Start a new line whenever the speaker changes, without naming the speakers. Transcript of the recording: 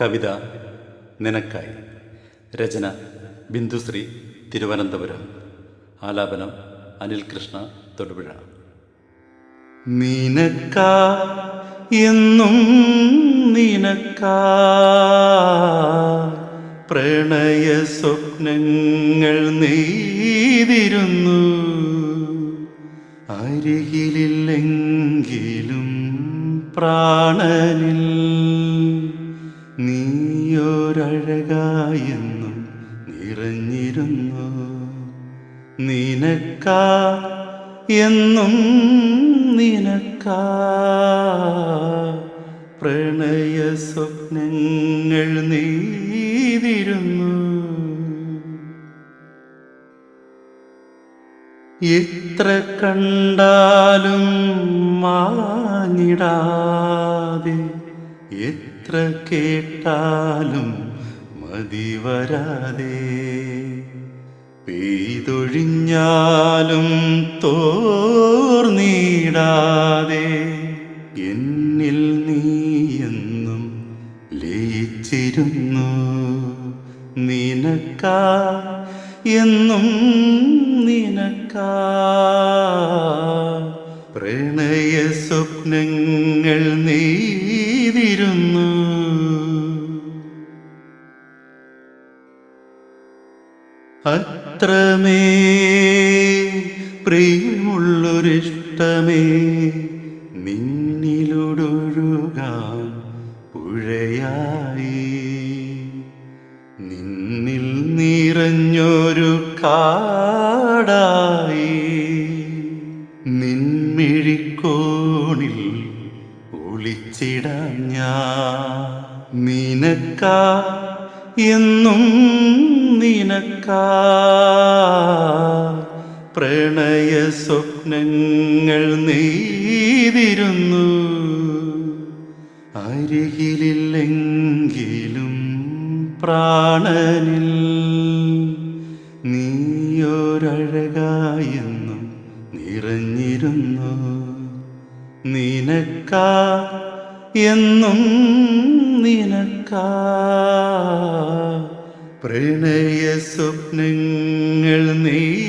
കവിത നിനക്കായി. രചന ബിന്ദുശ്രീ തിരുവനന്തപുരം. ആലാപനം അനിൽ കൃഷ്ണ തൊടുപുഴ. നിനക്ക എന്നും നിനക്ക. പ്രണയ സ്വപ്നങ്ങൾ നെയ്തിരുന്നു. അരികിലില്ലെങ്കിലും പ്രാണനിൽ. നീയൊരഴകായെന്നും നിറഞ്ഞിരുന്നു. നിനക്ക എന്നും നിനക്ക പ്രണയ സ്വപ്നങ്ങൾ നീതിരുന്നു. എത്ര കണ്ടാലും മാഞ്ഞിടാതെ എത്ര കേട്ടാലും മതി വരാതെ. പെയ്തൊഴിഞ്ഞാലും തോർന്നീടാതെ. എന്നിൽ നീയെന്നും ലയിച്ചിരുന്നു. നിനക്ക എന്നും നിനക്ക. പ്രണയ സ്വപ്നങ്ങൾ അത്രമേ. പ്രിയമുള്ളൊരിഷ്ടമേ. നിന്നിലൊടൊഴുകാൻ പുഴയായി. നിന്നിൽ നിറഞ്ഞൊരു കാടായി. നിൻമിഴിക്കോണിൽ ഒളിച്ചിടാം ഞാൻ. നിനക്കാ എന്നും നിനക്ക പ്രണയ സ്വപ്നങ്ങൾ നെയ്തിരുന്നു അരികിലില്ലെങ്കിലും പ്രാണനിൽ നീയൊരഴകായെന്നും നിറഞ്ഞിരുന്നു. നിനക്ക എന്നും നിനക്കാ പ്രണയ സ്വപ്നങ്ങൾ നെയ്തിരുന്നു